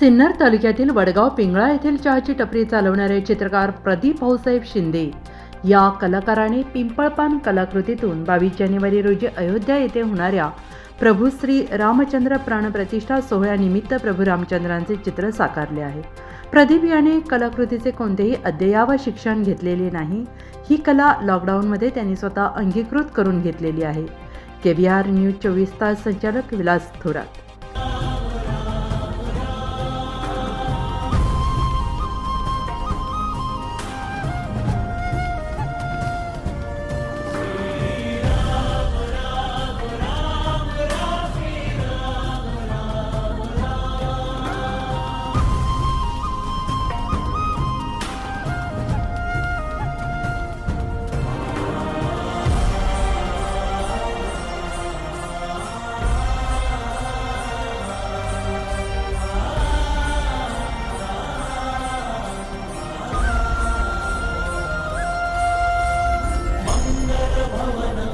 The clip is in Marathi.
सिन्नर तालुक्यातील वडगाव पिंगळा येथील चहाची टपरी चालवणारे चित्रकार प्रदीप भाऊसाहेब शिंदे या कलाकाराने पिंपळपान कलाकृतीतून बावीस जानेवारी रोजी अयोध्या येथे होणाऱ्या प्रभू श्री रामचंद्र प्राणप्रतिष्ठा सोहळ्यानिमित्त प्रभू रामचंद्रांचे चित्र साकारले आहे. प्रदीप याने कलाकृतीचे कोणतेही अद्ययावत शिक्षण घेतलेले नाही. ही कला लॉकडाऊनमध्ये त्यांनी स्वतः अंगीकृत करून घेतलेली आहे. के वी आर न्यूज चोवीस तास संचालक विलास थोरात. Carolina.